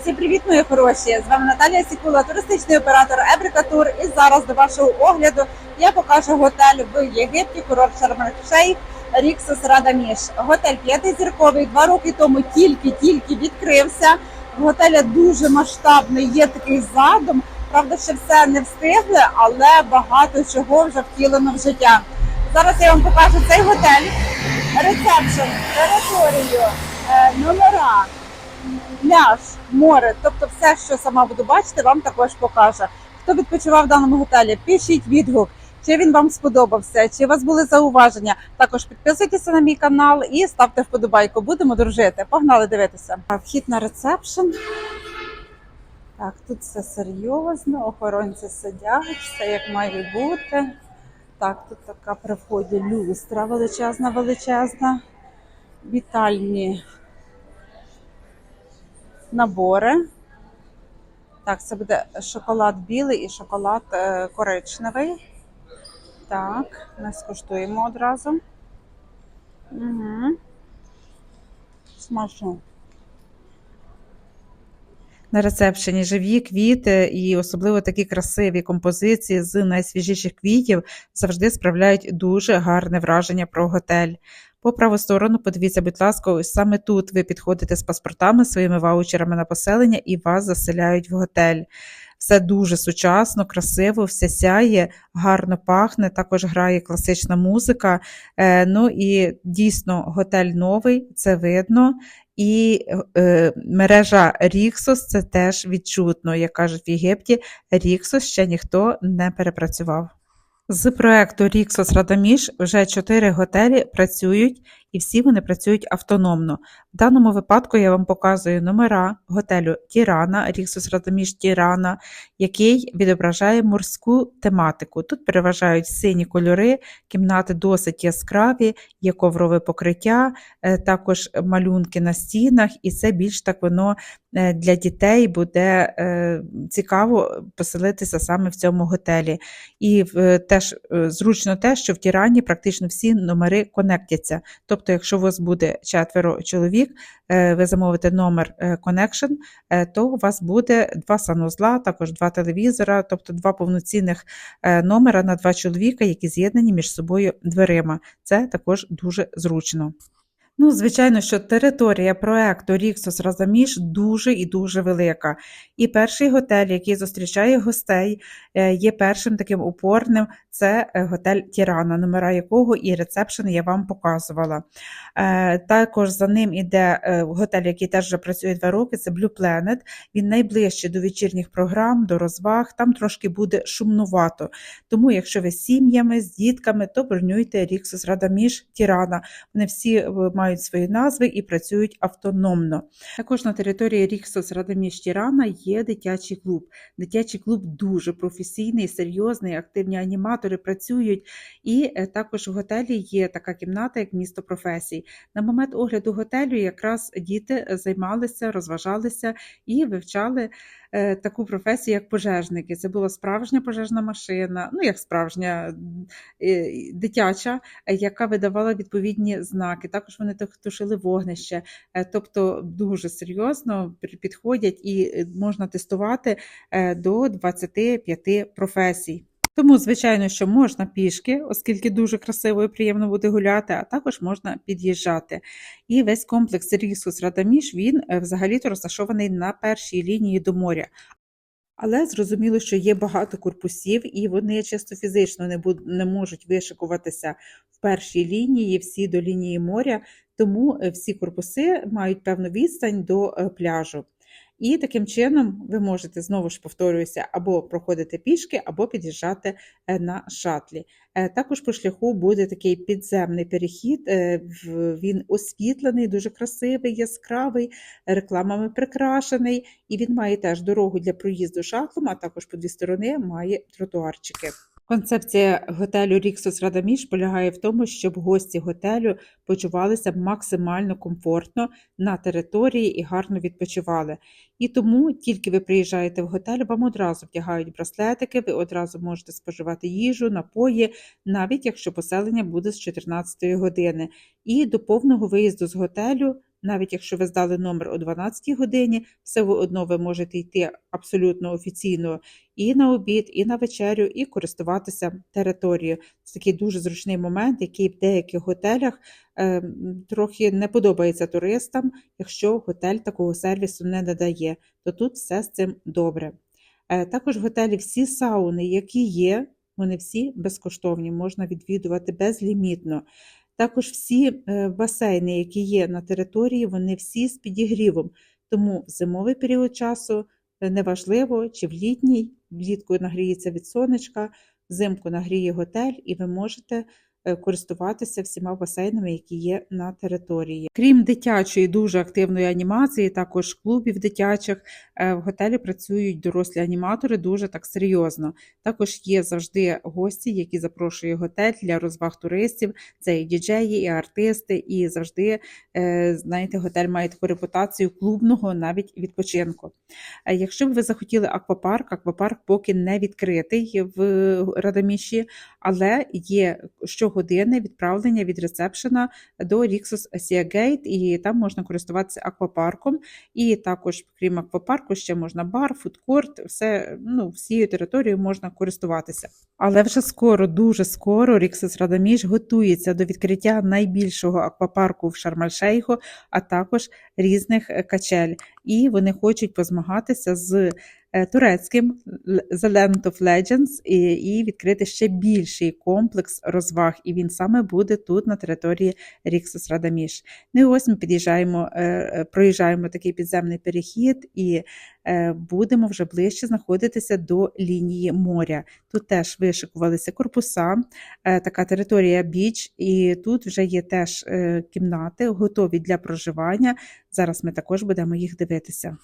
Всім привіт, мої хороші! З вами Наталія Сікула, туристичний оператор Ебрика Тур. І зараз до вашого огляду я покажу готель в Єгипті, курорт Шарм-Ель-Шейх, Ріксос Радаміш. Готель п'ятизірковий, два роки тому тільки-тільки відкрився. В готеля дуже масштабний, є такий задум. Правда, ще все не встигли, але багато чого вже втілено в життя. Зараз я вам покажу цей готель, ресепшн, територію, е, номера, пляж, море, тобто все, що сама буду бачити, вам також покаже. Хто відпочивав в даному готелі, пишіть відгук, чи він вам сподобався, чи у вас були зауваження. Також підписуйтеся на мій канал і ставте вподобайку. Будемо дружити. Погнали дивитися. Вхід на ресепшн. Так, тут все серйозно, охоронці сидять, все як має бути. Так, тут така при вході люстра величезна, величезна. Вітальні набори. Так, це буде шоколад білий і шоколад е, коричневий. Так, ми скуштуємо одразу. Угу. Смачно. На ресепшені живі квіти і особливо такі красиві композиції з найсвіжіших квітів завжди справляють дуже гарне враження про готель. По праву сторону подивіться, будь ласка, ось саме тут ви підходите з паспортами, своїми ваучерами на поселення і вас заселяють в готель. Все дуже сучасно, красиво, все сяє, гарно пахне. Також грає класична музика. Е, ну і дійсно готель новий, це видно. І е, мережа Ріксос це теж відчутно, як кажуть в Єгипті, Ріксос ще ніхто не перепрацював. З проекту Ріксос Радоміш вже чотири готелі працюють і всі вони працюють автономно. В даному випадку я вам показую номера готелю Тірана, Ріксос Радоміш Тірана, який відображає морську тематику. Тут переважають сині кольори, кімнати досить яскраві, є коврове покриття, е, також малюнки на стінах, і це більш так воно е, для дітей буде е, цікаво поселитися саме в цьому готелі. І теж зручно те, що в Тірані практично всі номери конектяться. Тобто, якщо у вас буде четверо чоловік, е, ви замовите номер е, Connection, е, то у вас буде два санузла, також два телевізора, тобто два повноцінних номера на два чоловіка, які з'єднані між собою дверима. Це також дуже зручно. Ну, звичайно, що територія проекту Ріксос Разаміш дуже і дуже велика. І перший готель, який зустрічає гостей, е, є першим таким опорним. Це е, готель Тірана, номера якого і рецепшн я вам показувала. Е, Також за ним іде готель, який теж вже працює два роки. Це Blue Planet. Він найближчий до вечірніх програм, до розваг. Там трошки буде шумнувато. Тому, якщо ви з сім'ями, з дітками, то бронюйте Ріксос Радаміш Тірана. Вони всі е, мають свої назви і працюють автономно. Також на території Ріксос Радаміш Тірана є дитячий клуб. Дитячий клуб дуже професійний, серйозний, активні аніматори працюють. І е, також в готелі є така кімната, як місто професій. На момент огляду готелю якраз діти е, займалися, розважалися і вивчали таку професію, як пожежники. Це була справжня пожежна машина, ну як справжня е, дитяча, е, яка видавала відповідні знаки. Також вони тушили вогнище, Е, тобто дуже серйозно підходять і е, можна тестувати е, до 25 професій. Тому, звичайно, що можна пішки, оскільки дуже красиво і приємно буде гуляти, а також можна під'їжджати. І весь комплекс Рісус Радаміш він е, взагалі-то розташований на першій лінії до моря. Але зрозуміло, що є багато корпусів, і вони чисто фізично не, буд- не можуть вишикуватися в першій лінії, всі до лінії моря, тому е, всі корпуси мають певну відстань до е, пляжу. І таким чином ви можете знову ж повторююся, або проходити пішки, або під'їжджати е, на шатлі. Е, Також по шляху буде такий підземний перехід. е, Він освітлений, дуже красивий, яскравий, рекламами прикрашений, і він має теж дорогу для проїзду шатлом, а також по дві сторони має тротуарчики. Концепція готелю Ріксос Радаміш полягає в тому, щоб гості готелю почувалися максимально комфортно на території і гарно відпочивали. І тому тільки ви приїжджаєте в готель, вам одразу вдягають браслетики, ви одразу можете споживати їжу, напої, навіть якщо поселення буде з 14 години. І до повного виїзду з готелю навіть якщо ви здали номер о 12 годині, все одно ви можете йти абсолютно офіційно і на обід, і на вечерю, і користуватися територією. Це такий дуже зручний момент, який в деяких готелях е, трохи не подобається туристам, якщо готель такого сервісу не надає, то тут все з цим добре. Е, також в готелі всі сауни, які є, вони всі безкоштовні, можна відвідувати безлімітно. Також всі е, басейни, які є на території, вони всі з підігрівом. Тому в зимовий період часу е, неважливо, чи в літній, влітку нагріється від сонечка, взимку нагріє готель, і ви можете користуватися всіма басейнами, які є на території. Крім дитячої дуже активної анімації, також клубів дитячих в готелі працюють дорослі аніматори дуже так серйозно. Також є завжди гості, які запрошує готель для розваг туристів. Це і діджеї, і артисти, і завжди, е, знаєте, готель має таку репутацію клубного навіть відпочинку. Якщо б ви захотіли аквапарк, аквапарк поки не відкритий в Радоміші, але є щогодини відправлення від ресепшена до Rixos Sea Gate, і там можна користуватися аквапарком. І також, крім аквапарку, ще можна бар, фудкорт, все, ну, всією територією можна користуватися. Але вже скоро, дуже скоро, Ріксос Радоміш готується до відкриття найбільшого аквапарку в Шармаль-Шейху, а також різних качель. І вони хочуть позмагатися з турецьким The Land of Legends і, і відкрити ще більший комплекс розваг. І він саме буде тут, на території Ріксус Радаміш. Ну ось ми під'їжджаємо, е, е, проїжджаємо такий підземний перехід і будемо вже ближче знаходитися до лінії моря. Тут теж вишикувалися корпуса, така територія біч, і тут вже є теж кімнати, готові для проживання. Зараз ми також будемо їх дивитися.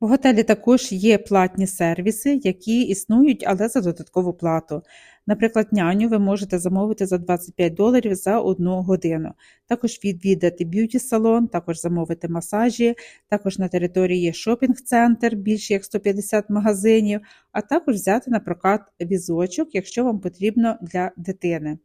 В готелі також є платні сервіси, які існують, але за додаткову плату. Наприклад, няню ви можете замовити за 25 доларів за одну годину. Також відвідати б'юті-салон, також замовити масажі, також на території є шопінг-центр, більше як 150 магазинів, а також взяти на прокат візочок, якщо вам потрібно для дитини.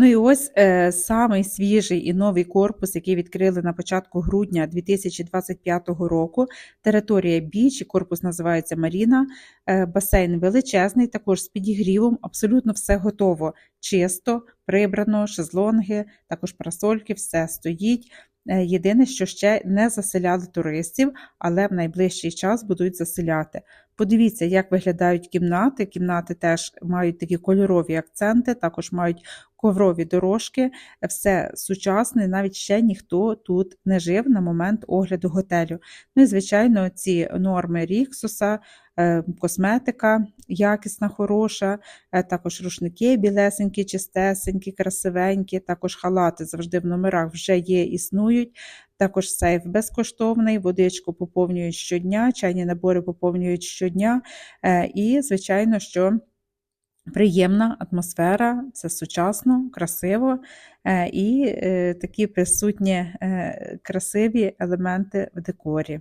Ну і ось е, самий свіжий і новий корпус, який відкрили на початку грудня 2025 року. Територія Біч, корпус називається Маріна. Е, басейн величезний, також з підігрівом, абсолютно все готово. Чисто, прибрано, шезлонги, також парасольки, все стоїть. Е, єдине, що ще не заселяли туристів, але в найближчий час будуть заселяти. Подивіться, як виглядають кімнати. Кімнати теж мають такі кольорові акценти, також мають коврові дорожки, все сучасне, навіть ще ніхто тут не жив на момент огляду готелю. Ну і, звичайно, ці норми Ріксуса, е, косметика якісна, хороша, е, також рушники білесенькі, чистесенькі, красивенькі, також халати завжди в номерах вже є, існують. Також сейф безкоштовний, водичку поповнюють щодня, чайні набори поповнюють щодня. Е, і, звичайно, що приємна атмосфера, це сучасно, красиво е, і е, такі присутні красиві елементи в декорі.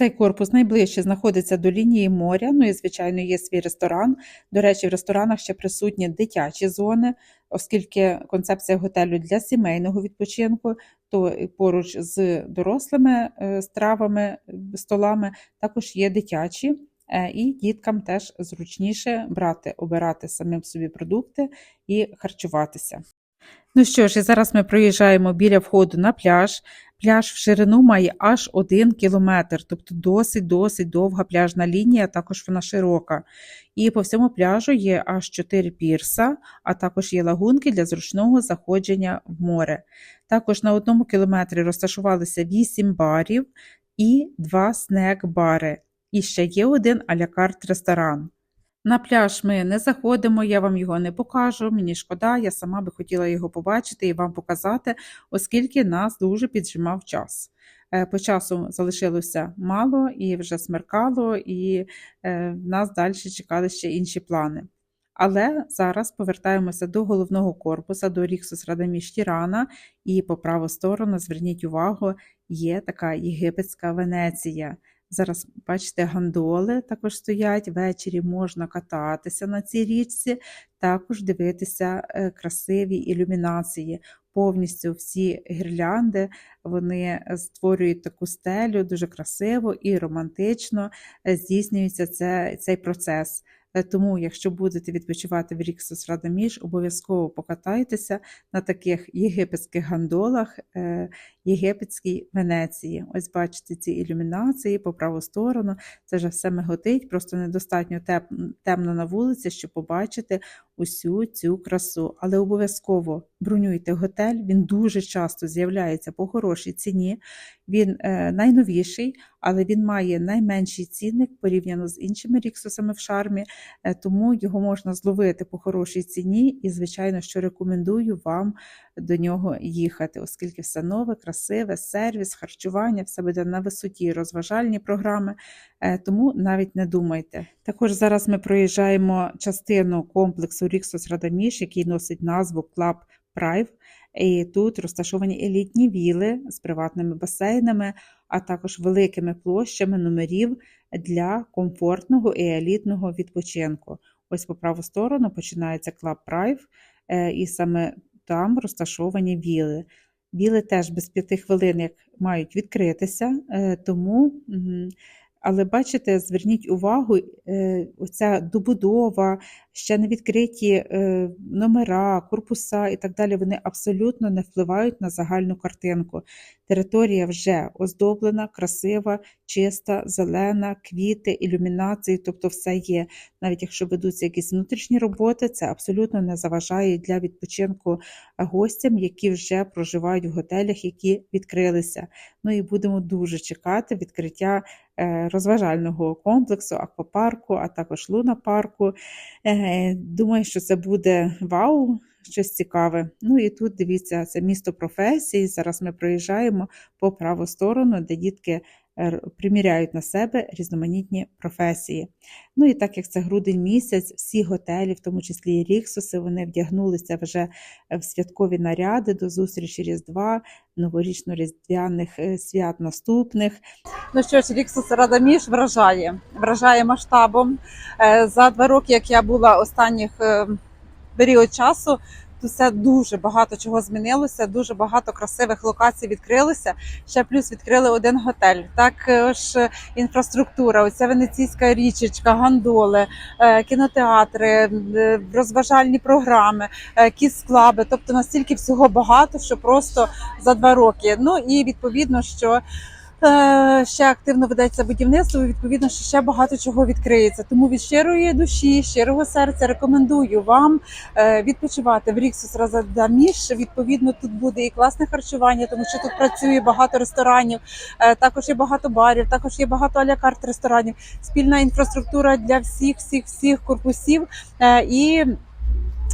Цей корпус найближче знаходиться до лінії моря, ну і, звичайно, є свій ресторан. До речі, в ресторанах ще присутні дитячі зони, оскільки концепція готелю для сімейного відпочинку, то поруч з дорослими е, стравами, столами також є дитячі. Е, і діткам теж зручніше брати, обирати самим собі продукти і харчуватися. Ну що ж, і зараз ми проїжджаємо біля входу на пляж. Пляж в ширину має аж один кілометр, тобто досить-досить довга пляжна лінія, також вона широка. І по всьому пляжу є аж 4 пірса, а також є лагунки для зручного заходження в море. Також на одному кілометрі розташувалися 8 барів і 2 снек-бари. І ще є один алякарт ресторан. На пляж ми не заходимо, я вам його не покажу, мені шкода, я сама би хотіла його побачити і вам показати, оскільки нас дуже піджимав час. Е, по часу залишилося мало і вже смеркало, і е, в нас далі чекали ще інші плани. Але зараз повертаємося до головного корпуса, до Ріксус Радаміш Тірана, і по праву сторону, зверніть увагу, є така єгипетська Венеція. Зараз, бачите, гондоли також стоять, ввечері можна кататися на цій річці, також дивитися е, красиві ілюмінації. повністю всі гірлянди, вони створюють таку стелю дуже красиво і романтично е, здійснюється це, цей процес. Е, Тому, якщо будете відпочивати в Ріксус Радоміж, обов'язково покатайтеся на таких єгипетських гандолах е, єгипетській Венеції. Ось бачите ці ілюмінації по праву сторону. Це вже все миготить, просто недостатньо темно на вулиці, щоб побачити усю цю красу. Але обов'язково бронюйте готель. Він дуже часто з'являється по хорошій ціні. Він е, найновіший, але він має найменший цінник порівняно з іншими ріксусами в шармі, е, тому його можна зловити по хорошій ціні. І, звичайно, що рекомендую вам до нього їхати, оскільки все нове, красиве, сервіс, харчування, все буде на висоті, розважальні програми. Е, Тому навіть не думайте. Також зараз ми проїжджаємо частину комплексу Ріксус Радаміш, який носить назву Club Prive. І тут розташовані елітні віли з приватними басейнами, а також великими площами номерів для комфортного і елітного відпочинку. Ось по праву сторону починається Club Prive, е, і саме там розташовані віли. Віли теж без п'яти хвилин як мають відкритися, е, тому. Але бачите, зверніть увагу, е, оця добудова, ще не відкриті е, номера, корпуса і так далі, вони абсолютно не впливають на загальну картинку. Територія вже оздоблена, красива, чиста, зелена, квіти, ілюмінації, тобто все є. Навіть якщо ведуться якісь внутрішні роботи, це абсолютно не заважає для відпочинку гостям, які вже проживають в готелях, які відкрилися. Ну і будемо дуже чекати відкриття е, розважального комплексу, аквапарку, а також лунапарку. Е, Думаю, що це буде вау, щось цікаве. Ну і тут дивіться, це місто професії. Зараз ми проїжджаємо по праву сторону, де дітки е, приміряють на себе різноманітні професії. Ну і так як це грудень місяць, всі готелі, в тому числі і Ріксуси, вони вдягнулися вже в святкові наряди до зустрічі Різдва, новорічно-різдвяних е, свят наступних. Ну що ж, Ріксус Радаміш вражає, вражає масштабом. Е, За два роки, як я була останніх е, період часу, все дуже багато чого змінилося, дуже багато красивих локацій відкрилося. Ще плюс відкрили один готель. Також е, інфраструктура, оця венеційська річечка, гандоли, е, кінотеатри, е, розважальні програми, е, кіс-клаби. Тобто настільки всього багато, що просто за два роки. Ну і відповідно, що Е, ще активно ведеться будівництво. і, Відповідно, що ще багато чого відкриється. Тому від щирої душі, щирого серця рекомендую вам е, відпочивати в Ріксус Разадаміш. Відповідно, тут буде і класне харчування, тому що тут працює багато ресторанів, е, також є багато барів, також є багато алякарт ресторанів, спільна інфраструктура для всіх, всіх, всіх корпусів е, і.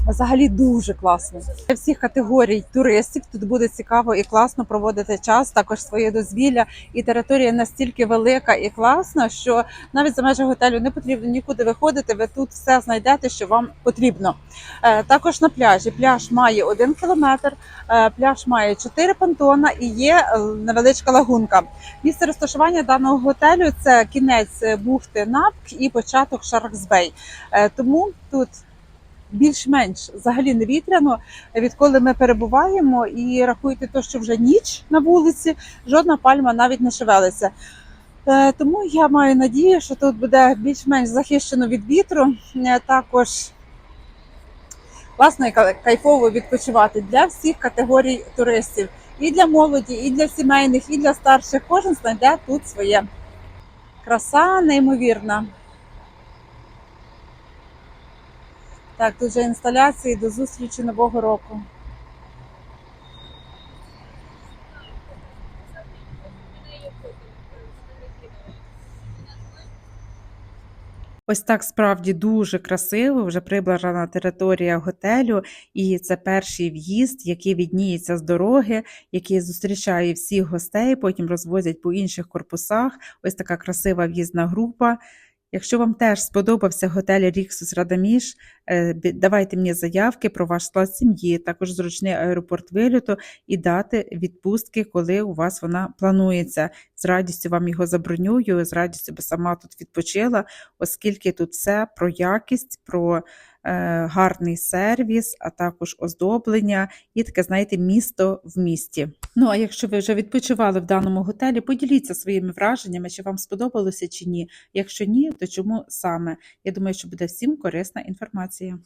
Взагалі дуже класно для всіх категорій туристів. Тут буде цікаво і класно проводити час, також своє дозвілля. І територія настільки велика і класна, що навіть за межі готелю не потрібно нікуди виходити. Ви тут все знайдете, що вам потрібно. Е, Також на пляжі. Пляж має один кілометр, е, пляж має чотири понтона і є е, невеличка лагунка. Місце розташування даного готелю це кінець бухти Напк і початок Шарксбей. Тому тут більш-менш взагалі не вітряно. Відколи ми перебуваємо і рахуйте, то, що вже ніч на вулиці, жодна пальма навіть не шевелиться. Е, Тому я маю надію, що тут буде більш-менш захищено від вітру. Е, Також класно і кайфово відпочивати для всіх категорій туристів. І для молоді, і для сімейних, і для старших. Кожен знайде тут своє. Краса неймовірна. Так, тут вже інсталяції до зустрічі Нового року. Ось так справді дуже красиво, вже прибрана територія готелю, і це перший в'їзд, який відніється з дороги, який зустрічає всіх гостей, потім розвозять по інших корпусах. Ось така красива в'їзна група. Якщо вам теж сподобався готель Ріксус Радаміш, е, давайте мені заявки про ваш склад сім'ї, також зручний аеропорт вильоту і дати відпустки, коли у вас вона планується. з радістю вам його забронюю, з радістю би сама тут відпочила, оскільки тут все про якість, про гарний сервіс, а також оздоблення і таке, знаєте, місто в місті. Ну а якщо ви вже відпочивали в даному готелі, поділіться своїми враженнями, чи вам сподобалося чи ні. Якщо ні, то чому саме? Я думаю, що буде всім корисна інформація.